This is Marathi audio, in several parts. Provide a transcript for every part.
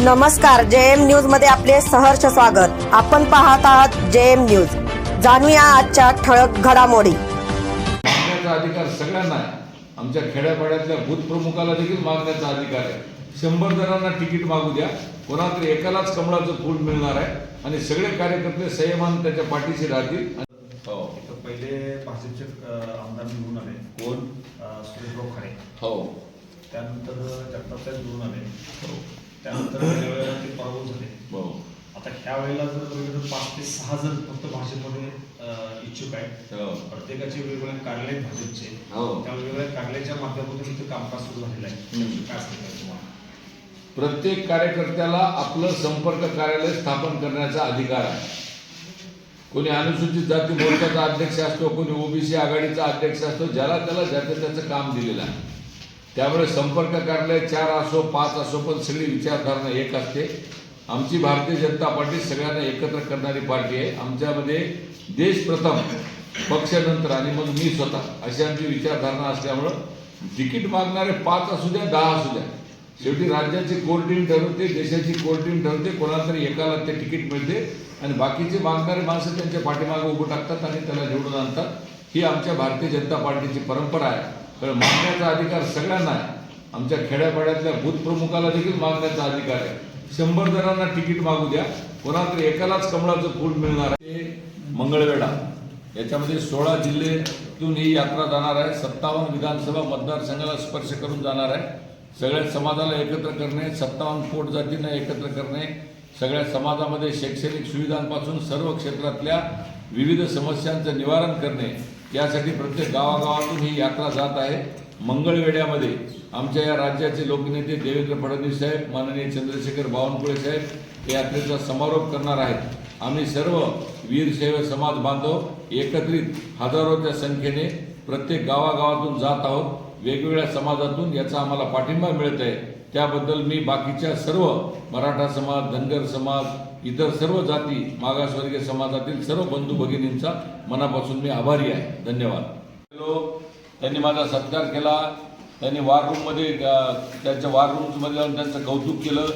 नमस्कार जे एम न्यूजमध्ये आपले सहर्ष स्वागत. आपण पाहत आहात जे एम न्यूज. जाणूया आजच्या ठळक घडामोडी. मागण्याचा अधिकार सगळ्यांना आहे. आमच्या खेड्यापाड्यातल्या भूतप्रमुखाला देखील मागण्याचा अधिकार आहे. शंभर जणांना तिकीट मागू द्या. कोणा तरी एकालाच कमळाचं फूल मिळणार आहे आणि सगळे कार्यकर्ते संयमान त्याच्या पाठीशी राहतील. हो. इथं पहिले भाजपचे अ, आमदार निवडून आले. कोण? अ, सुरेशभाऊ खाडे हो. त्यानंतर जगताप निवडून आले. त्यानंतर वेगळ्या वेळेला ते पराभूत झाले. हो. आता ह्या वेळेला जर तर पाच ते सहा जण फक्त भाजपमध्ये अ, इच्छुक आहेत. हो. प्रत्येकाचे वेगवेगळे कार्यालय आहेत भाजपचे. हो. त्या वेगवेगळ्या कार्यालयाच्या माध्यमातून इथं कामकाज सुरू झालेलं आहे. काय सांगताय तुम्हाला? प्रत्येक कार्यकर्त्याला आपलं संपर्क कार्यालय स्थापन करण्याचा अधिकार आहे. कोणी अनुसूचित जाती मोर्चाचा अध्यक्ष असतो कोणी ओबीसी आघाडीचा अध्यक्ष असतो ज्याला त्याला ज्याचं त्याचं काम दिलेलं आहे. त्यामुळे संपर्क कार्यालय चार असो पाच असो पण सगळी विचारधारणा एक असते. आमची भारतीय जनता पार्टी सगळ्यांना एकत्र करणारी पार्टी आहे. आमच्यामध्ये देश प्रथम पक्षानंतर आणि मग मी स्वतः अशी आमची विचारधारणा असल्यामुळं तिकीट मागणारे पाच असू द्या दहा असू द्या. शेवटी राज्याची कोर टीम ठरवते देशाची कोर टीम ठरवते कोणाला तरी एकाला ते तिकीट मिळते आणि बाकीचे मागणारे माणसं त्यांच्या पाठीमागे उभं टाकतात आणि त्याला निवडून आणतात. ही आमच्या भारतीय जनता पार्टीची परंपरा आहे. पण मागण्याचा अधिकार सगळ्यांना आहे. आमच्या खेड्यापाड्यातल्या भूतप्रमुखाला देखील मागण्याचा अधिकार आहे. शंभर जणांना तिकीट मागू द्या. कोणातरी एकालाच कमळाचं फूल मिळणार आहे. मंगळवेढा. याच्यामध्ये सोळा जिल्ह्यातून ही यात्रा जाणार आहे. सत्तावन्न विधानसभा मतदारसंघाला स्पर्श करून जाणार आहे. सगळ्या समाजाला एकत्र करणे सत्तावन्न पोट जातींना एकत्र करणे सगळ्या समाजामध्ये शैक्षणिक सुविधांपासून सर्व क्षेत्रातल्या विविध समस्यांचं निवारण करणे यासाठी प्रत्येक गावागावातून ही यात्रा जात आहे. मंगळवेढ्यामध्ये आमच्या या राज्याचे लोकनेते देवेंद्र फडणवीस साहेब माननीय चंद्रशेखर बावनकुळे साहेब हे यात्रेचा समारोप करणार आहेत. आम्ही सर्व वीरशैव समाज बांधव एकत्रित हजारोच्या संख्येने प्रत्येक गावागावातून जात आहोत. वेगवेगळ्या समाजातून याचा आम्हाला पाठिंबा मिळत आहे त्याबद्दल मी बाकीच्या सर्व मराठा समाज धनगर समाज इतर सर्व जाती मागासवर्गीय समाजातील सर्व बंधू भगिनींचा मनापासून मी आभारी आहे. धन्यवाद. हॅलो. त्यांनी माझा सत्कार केला. त्यांनी वार रूममध्ये त्यांच्या वार रूम्समध्ये जाऊन त्यांचं कौतुक केलं.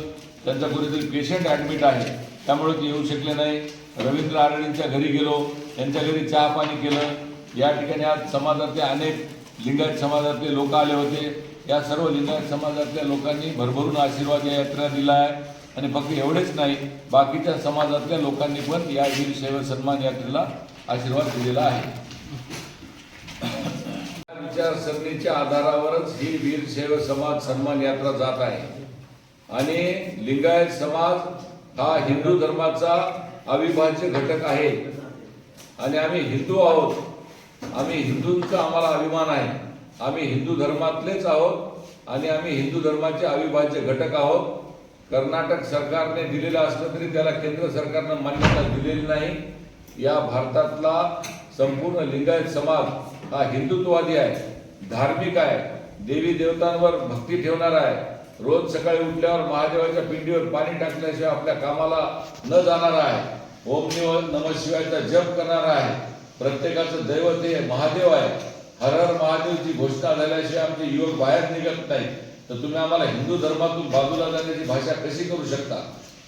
त्यांचा कोणीतरी पेशंट ॲडमिट आहे. त्यामुळे ते येऊ शकले नाही. रवींद्र आरणींच्या घरी गेलो. त्यांच्या घरी चहा पाणी केलं. या ठिकाणी आज समाजातले अनेक लिंगायत समाजातले लोक आले होते. या सर्व लिंगायत समाजातल्या लोकांनी भरभरून आशीर्वाद या यात्रा दिला आहे. आणि फक्त एवढेच नाही बाकीच्या समाजातल्या लोकांनी पण या वीर शैव सन्मान यात्रेला आशीर्वाद दिलेला आहे. विचारसरणीच्या आधारावरच ही वीरशैव समाज सन्मान यात्रा जात आहे. आणि लिंगायत समाज हा हिंदू धर्माचा अविभाज्य घटक आहे. आणि आम्ही हिंदू आहोत. आम्ही हिंदूंचा आम्हाला अभिमान आहे. आम्ही हिंदू धर्मातलेच आहोत. आणि आम्ही हिंदू धर्माचे अविभाज्य घटक आहोत. कर्नाटक सरकारने दिलेलं असलं तरी त्याला केंद्र सरकारनं मान्यता दिलेली नाही. या भारतातला संपूर्ण लिंगायत समाज हा हिंदुत्ववादी आहे धार्मिक आहे देवी देवतांवर भक्ती ठेवणार आहे. रोज सकाळी उठल्यावर महादेवाच्या पिंडीवर पाणी टाकल्याशिवाय आपल्या कामाला न जाणार आहे. ओम नम शिवायचा जप करणारा आहे. प्रत्येकाचं दैवत हे महादेव आहे. हर हर महादेवची घोषणा झाल्याशिवाय आमचे युवक बाहेर निघत नाही तर तुम्ही आम्हाला हिंदू धर्मातून बाजूला जाण्याची भाषा कशी करू शकता?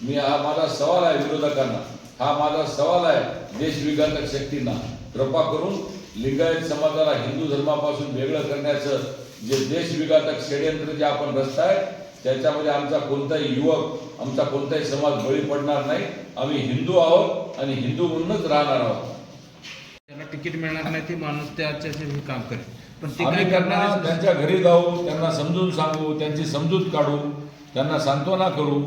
मी हा माझा सवाल आहे विरोधकांना. हा माझा सवाल आहे देशविघातक शक्तींना. कृपा करून लिंगायत समाजाला हिंदू धर्मापासून वेगळं करण्याचं जे देशविघातक षडयंत्र जे आपण रचताय त्याच्यामध्ये आमचा कोणताही युवक आमचा कोणताही समाज बळी पडणार नाही. आम्ही हिंदू आहोत आणि हिंदू म्हणूनच राहणार आहोत. त्यांना तिकीट मिळणार नाही ते माणूस त्याच्या काम करेल. आम्ही त्यांना त्यांच्या घरी जाऊ त्यांना समजून सांगू त्यांची समजूत काढू त्यांना सांत्वना करू.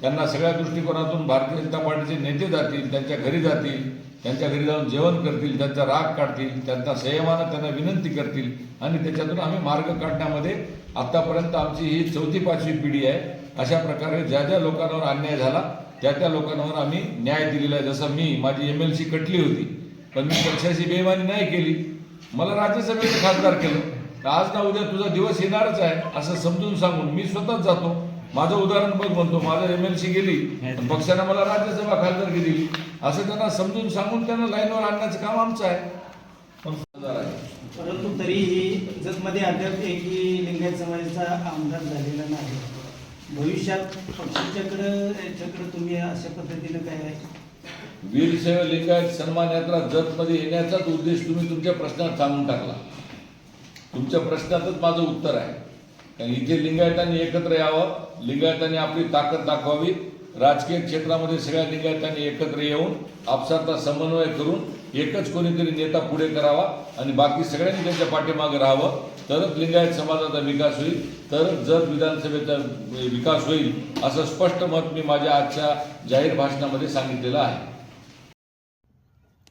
त्यांना सगळ्या दृष्टिकोनातून भारतीय जनता पार्टीचे नेते जातील त्यांच्या घरी जातील त्यांच्या घरी जाऊन जेवण करतील त्यांचा राग काढतील त्यांना संयमानं त्यांना विनंती करतील आणि त्याच्यातून आम्ही मार्ग काढण्यामध्ये आतापर्यंत आमची ही चौथी पाचवी पिढी आहे. अशा प्रकारे ज्या ज्या लोकांवर अन्याय झाला त्या त्या लोकांवर आम्ही न्याय दिलेला आहे. जसं मी माझी एम एल सी कटली होती पण मी पक्षाची बेमानी नाही केली. मला राज्यसभेचं खासदार केलं. तर आज ना उद्या तुझा दिवस येणारच आहे असं समजून सांगून मी स्वतःच जातो. माझं उदाहरण बघ म्हणतो माझं एम एल सी गेली पक्षानं मला राज्यसभा खासदारकी दिली असं त्यांना समजून सांगून त्यांना लाईनवर आणण्याचं काम आमचं आहे. परंतु तरीही जगमध्ये अद्याप एकही लिंगायत समाजाचा आमदार झालेला नाही. भविष्यात पक्षाच्याकडं याच्याकडं तुम्ही अशा पद्धतीनं काय आहे? वीरशैव लिंगायत सन्मान यात्रा जतमध्ये येण्याचाच उद्देश तुम्ही तुमच्या प्रश्नात सांगून टाकला. तुमच्या प्रश्नातच माझं उत्तर आहे. कारण इथे लिंगायतांनी एकत्र यावं लिंगायतांनी आपली ताकद दाखवावी राजकीय क्षेत्रामध्ये सगळ्या लिंगायतांनी एकत्र येऊन आपसातला समन्वय करून एकच कोणीतरी नेता पुढे करावा आणि बाकी सगळ्यांनी त्यांच्या पाठीमागे राहावं. तरच लिंगायत समाजाचा विकास होईल तरच जत विधानसभेचा विकास होईल असं स्पष्ट मत मी माझ्या आजच्या जाहीर भाषणामध्ये सांगितलेलं आहे.